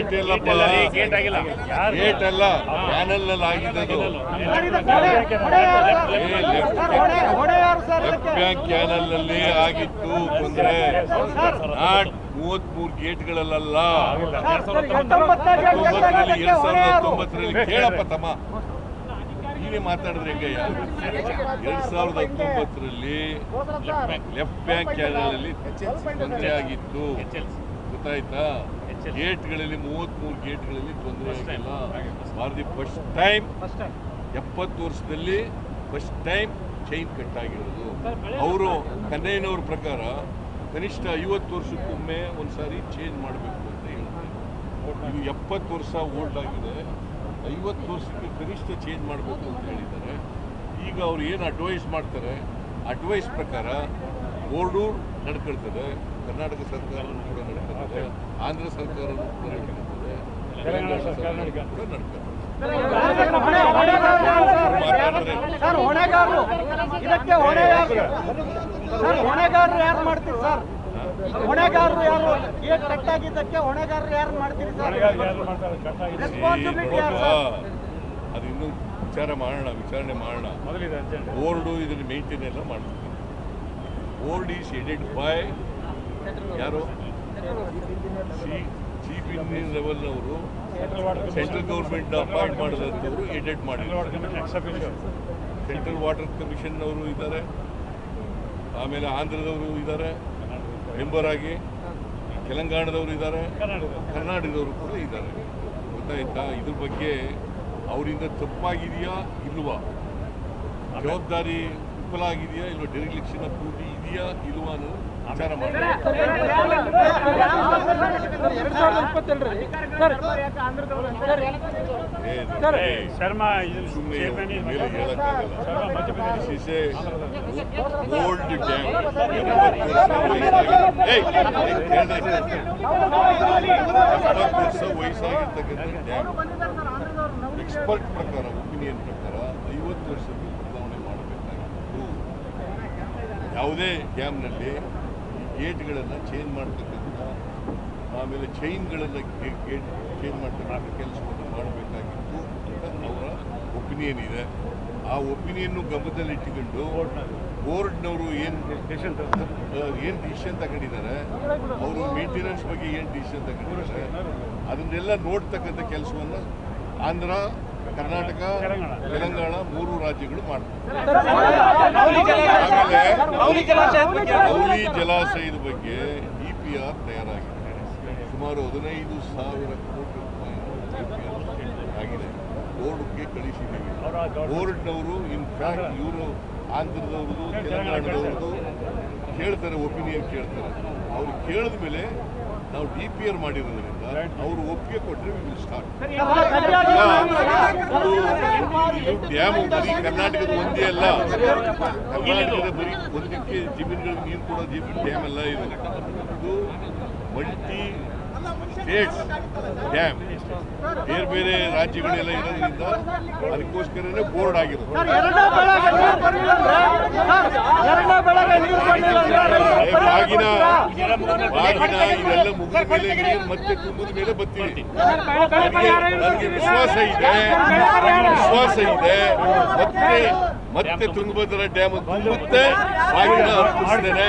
Gate ಎಲ್ಲಪ್ಪ gate ಆಗಿಲ್ಲ ಯಾರು ಅಲ್ಲ ಪ್ಯಾನಲ್ನಲ್ಲಿ ಆಗಿದ್ದು ಲೆಫ್ಟ್ ಬ್ಯಾಂಕ್ ಕ್ಯಾನಲ್ನಲ್ಲಿ ಆಗಿತ್ತು ಅಂದ್ರೆ ನಾಟ್ ಮೂವತ್ಮೂರು ಗೇಟ್ಗಳಲ್ಲ ಹತ್ತೊಂಬತ್ತರಲ್ಲಿ ಎರಡ್ ಸಾವಿರದ ಹತ್ತೊಂಬತ್ತರಲ್ಲಿ ಕೇಳಪ್ಪ ತಮ್ಮ ನೀವೇ ಮಾತಾಡಿದ್ರೆ ಹೆಂಗಯ್ಯ ಎರಡ್ ಸಾವಿರದ ಹತ್ತೊಂಬತ್ತರಲ್ಲಿ ಲೆಫ್ಟ್ ಬ್ಯಾಂಕ್ ಕ್ಯಾನಲ್ ಅಲ್ಲಿ ತೊಂದರೆ ಆಗಿತ್ತು ಗೊತ್ತಾಯ್ತಾ ಗೇಟ್ಗಳಲ್ಲಿ ಮೂವತ್ಮೂರು ಗೇಟ್ಗಳಲ್ಲಿ ತೊಂದರೆ ಆಗಿಲ್ಲ. ದಿ ಫಸ್ಟ್ ಟೈಮ್ ಎಪ್ಪತ್ತು ವರ್ಷದಲ್ಲಿ ಫಸ್ಟ್ ಟೈಮ್ ಚೈನ್ ಕಟ್ ಆಗಿರೋದು. ಅವರು ಕನ್ನಯ್ಯನವ್ರ ಪ್ರಕಾರ ಕನಿಷ್ಠ ಐವತ್ತು ವರ್ಷಕ್ಕೊಮ್ಮೆ ಒಂದ್ಸಾರಿ ಚೇಂಜ್ ಮಾಡಬೇಕು ಅಂತ ಹೇಳ್ತಾರೆ. ಇದು ಎಪ್ಪತ್ತು ವರ್ಷ ಓಲ್ಡ್ ಆಗಿದೆ. ಐವತ್ತು ವರ್ಷಕ್ಕೆ ಕನಿಷ್ಠ ಚೇಂಜ್ ಮಾಡಬೇಕು ಅಂತ ಹೇಳಿದ್ದಾರೆ. ಈಗ ಅವ್ರು ಏನು ಅಡ್ವೈಸ್ ಮಾಡ್ತಾರೆ? ಅಡ್ವೈಸ್ ಪ್ರಕಾರ ಬೋರ್ಡೂರ್ ನಡ್ಕೊಳ್ತದೆ. ಕರ್ನಾಟಕ ಸರ್ಕಾರ ಕೂಡ ನಡ್ಕೊಳ್ತದೆ. ಆಂಧ್ರ ಸರ್ಕಾರನೂ ಕೂಡ ತೆಲಂಗಾಣ ಸರ್ಕಾರ ಸರ್ ಹೊಣೆಗಾರರು. ಇದಕ್ಕೆ ಹೊಣೆಗಾರರು. ಸರ್ ಹೊಣೆಗಾರರು ಯಾರು ಮಾಡ್ತೀರಿ ಸರ್? ಹೊಣೆಗಾರರು ಯಾರು? ಏನ್ ಕಟ್ ಆಗಿದ್ದಕ್ಕೆ ಹೊಣೆಗಾರರು ಯಾರು ಮಾಡ್ತೀರಿ ಸರ್? ರೆಸ್ಪಾನ್ಸಿಬಿಲಿಟಿ ಯಾರು ಅದು ಇನ್ನೂ ವಿಚಾರ ಮಾಡೋಣ ವಿಚಾರಣೆ ಮಾಡೋಣ. ಬೋರ್ಡು ಇದನ್ನ ಮೇಂಟೈನ್ ಎಲ್ಲ ಮಾಡ್ತೀವಿ. ಬೋರ್ಡ್ ಈಸ್ ಹೆಡೆಡ್ ಬೈ ಯಾರು? ಚೀಫ್ ಇಂಜಿನಿಯರ್ ಲೆವೆಲ್ನವರು ಸೆಂಟ್ರಲ್ ಗೌರ್ಮೆಂಟ್ ಅಪಾಯಿಂಟ್ ಮಾಡಿದಂಥವ್ರು ಎಡೆಟ್ ಮಾಡಿದ್ದಾರೆ ಸೆಂಟ್ರಲ್ ವಾಟರ್ ಕಮಿಷನ್ ಅವರು ಇದ್ದಾರೆ. ಆಮೇಲೆ ಆಂಧ್ರದವರು ಇದ್ದಾರೆ. ಮೆಂಬರ್ ಆಗಿ ತೆಲಂಗಾಣದವರು ಇದ್ದಾರೆ. ಕರ್ನಾಟಕದವರು ಕೂಡ ಇದ್ದಾರೆ. ಗೊತ್ತಾಯ್ತಾ? ಇದ್ರ ಬಗ್ಗೆ ಅವರಿಂದ ತಪ್ಪಾಗಿದೆಯಾ ಇಲ್ವಾ? ಜವಾಬ್ದಾರಿ ವಿಫಲ ಆಗಿದೆಯಾ ಇಲ್ವಾ? ಡೆರಿಲಿಕ್ಷನ್ ಪೂರ್ತಿ ಇದೆಯಾ ಇಲ್ವಾ ಅನ್ನೋದು ವಿಚಾರ ಮಾಡಿ ಸಾವಿರದ ಇಪ್ಪತ್ತೆರಡರಲ್ಲಿ ಸರ್. ಏ, ಏ, ಶರ್ಮಾ. ಎಪ್ಪತ್ತು ವರ್ಷ ವಯಸ್ಸಾಗಿರ್ತಕ್ಕಂಥ ಡ್ಯಾಮ್ ಎಕ್ಸ್ಪರ್ಟ್ ಪ್ರಕಾರ ಒಪಿನಿಯನ್ ಪ್ರಕಾರ ಐವತ್ತು ವರ್ಷಕ್ಕೆ ಬದಲಾವಣೆ ಮಾಡಬೇಕಾಗಿತ್ತು. ಯಾವುದೇ ಡ್ಯಾಮ್ನಲ್ಲಿ ಗೇಟ್ಗಳನ್ನು ಚೇಂಜ್ ಮಾಡ್ತಕ್ಕಂಥ ಆಮೇಲೆ ಚೈನ್ಗಳೆಲ್ಲ ಚೇಂಜ್ ಮಾಡ್ತಕ್ಕಂಥ ಕೆಲಸವನ್ನು ಮಾಡಬೇಕಾಗಿತ್ತು. ಅಂತ ಅವರ ಒಪಿನಿಯನ್ ಇದೆ ಆ ಒಪಿನಿಯನ್ನು ಗಮನದಲ್ಲಿಟ್ಟುಕೊಂಡು ಬೋರ್ಡ್ನವರು ಏನು ಏನು ಡಿಸಿಷನ್ ತಗೊಂಡಿದ್ದಾರೆ ಅವರು ಮೇಂಟೆನೆನ್ಸ್ ಬಗ್ಗೆ ಏನು ಡಿಸಿಷನ್ ತಗೊಂಡಿದ್ದಾರೆ ಅದನ್ನೆಲ್ಲ ನೋಡ್ತಕ್ಕಂಥ ಕೆಲಸವನ್ನು ಆಂಧ್ರ ಕರ್ನಾಟಕ ತೆಲಂಗಾಣ. ಮೂರು ರಾಜ್ಯಗಳು ಮಾಡ್ತಾರೆ ಆಮೇಲೆ ಜಲಾಶಯದ ಬಗ್ಗೆ ಇ ಪಿ ಆರ್ ತಯಾರಾಗಿದೆ. ಸುಮಾರು ಹದಿನೈದು ಸಾವಿರ ಕೋಟಿ ರೂಪಾಯಿ ಆಗಿದೆ. ಬೋರ್ಡ್ಗೆ ಕಳಿಸಿದ್ದೀವಿ. ಬೋರ್ಡ್ನವರು ಇನ್ಫ್ಯಾಕ್ಟ್ ಇವರು ಆಂಧ್ರದವ್ರದ್ದು ತೆಲಂಗಾಣದವ್ರದ್ದು ಕೇಳ್ತಾರೆ ಒಪಿನಿಯನ್ ಕೇಳ್ತಾರೆ. ಅವ್ರು ಕೇಳಿದ ಮೇಲೆ ನಾವು ಡಿ ಪಿ ಆರ್ ಮಾಡಿರೋದ್ರಿಂದ ಅವರು ಒಪ್ಪಿಗೆ ಕೊಟ್ಟರೆ ವಿಲ್ ಸ್ಟಾರ್ಟ್ ಡ್ಯಾಮ್ ಬರೀ ಕರ್ನಾಟಕದ ಒಂದೇ ಅಲ್ಲ. ಕರ್ನಾಟಕದ ಬರೀ ಒಂದಕ್ಕೆ ಜಮೀನುಗಳಿಗೆ ನೀರು ಕೊಡೋ ಜಮೀನು ಡ್ಯಾಮ್ ಎಲ್ಲ ಇದೆ. ಇದು ಮಲ್ಟಿ ಸ್ಟೇಟ್ಸ್ ಡ್ಯಾಮ್. ಬೇರೆ ಬೇರೆ ರಾಜ್ಯಗಳೆಲ್ಲ ಇರೋದ್ರಿಂದ ಅದಕ್ಕೋಸ್ಕರನೇ ಬೋರ್ಡ್ ಆಗಿರೋದು. ಸರ್ ಇವೆಲ್ಲ ಮತ್ತೆ ತುಂಬಿದ ಮೇಲೆ ಬರ್ತೀವಿ ವಿಶ್ವಾಸ ಇದೆ. ವಿಶ್ವಾಸ ಇದೆ ಮತ್ತೆ ಮತ್ತೆ ತುಂಗಭದ್ರಾ ಡ್ಯಾಮ್ ತುಂಬುತ್ತೆ. ಬಾಗಿನ ಅರ್ಪಿಸ್ತೇನೆ